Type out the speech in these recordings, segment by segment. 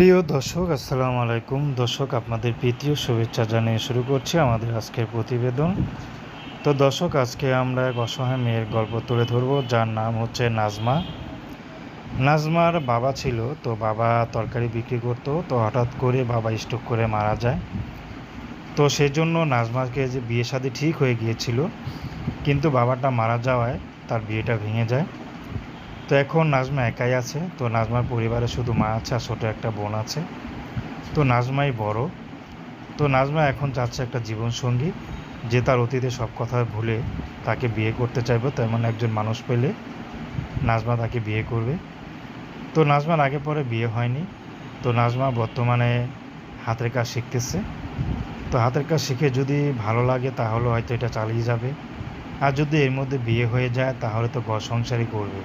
প্রিয় দর্শক, আসসালামু আলাইকুম। দর্শক, আপনাদের প্রীতীয় শুভেচ্ছা জানিয়ে শুরু করছি আমাদের আজকের প্রতিবেদন। তো দর্শক, আজকে আমরা এক অসহায় মেয়ের গল্প তুলে ধরবো, যার নাম হচ্ছে নাজমা। নাজমার বাবা ছিল, তো বাবা তরকারি বিক্রি করতো, তো হঠাৎ করে বাবা স্ট্রোক করে মারা যায়। তো সেই জন্য নাজমাকে যে বিয়ে শাদী ঠিক হয়ে গিয়েছিল, কিন্তু বাবাটা মারা যাওয়ায় তার বিয়েটা ভেঙে যায়। তো এখন নাজমা একাই আছে। তো নাজমার পরিবারে শুধু মা আছে আর ছোটো একটা বোন আছে। তো নাজমাই বড়। তো নাজমা এখন চাচ্ছে একটা জীবনসঙ্গী যে তার অতীতে সব কথা ভুলে তাকে বিয়ে করতে চাইবে। তেমন একজন মানুষ পেলে নাজমা তাকে বিয়ে করবে। তো নাজমার আগে পরে বিয়ে হয়নি। তো নাজমা বর্তমানে হাতের কাজ শিখতেছে। তো হাতের কাজ শিখে যদি ভালো লাগে তাহলে হয়তো এটা চালিয়ে যাবে। আর যদি এর মধ্যে বিয়ে হয়ে যায় তাহলে তো ঘর সংসারই করবে।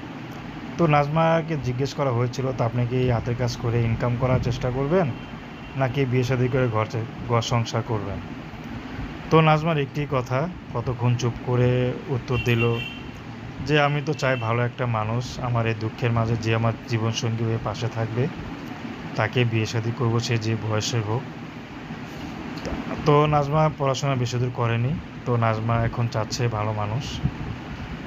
তো নাজমাকে জিজ্ঞেস করা হয়েছিল, তো আপনি কি হাতের কাজ করে ইনকাম করার চেষ্টা করবেন, নাকি বিয়ে শাদী করে ঘর ঘর সংসার করবেন? তো নাজমার একটি কথা কতক্ষণ চুপ করে উত্তর দিল, যে আমি তো চাই ভালো একটা মানুষ, আমার এই দুঃখের মাঝে যে আমার জীবনসঙ্গী হয়ে পাশে থাকবে, তাকে বিয়ে শাদী করব সে যে বয়সের হোক। তো নাজমা পড়াশোনা বেশি দূর করেনি, তো নাজমা এখন চাচ্ছে ভালো মানুষ।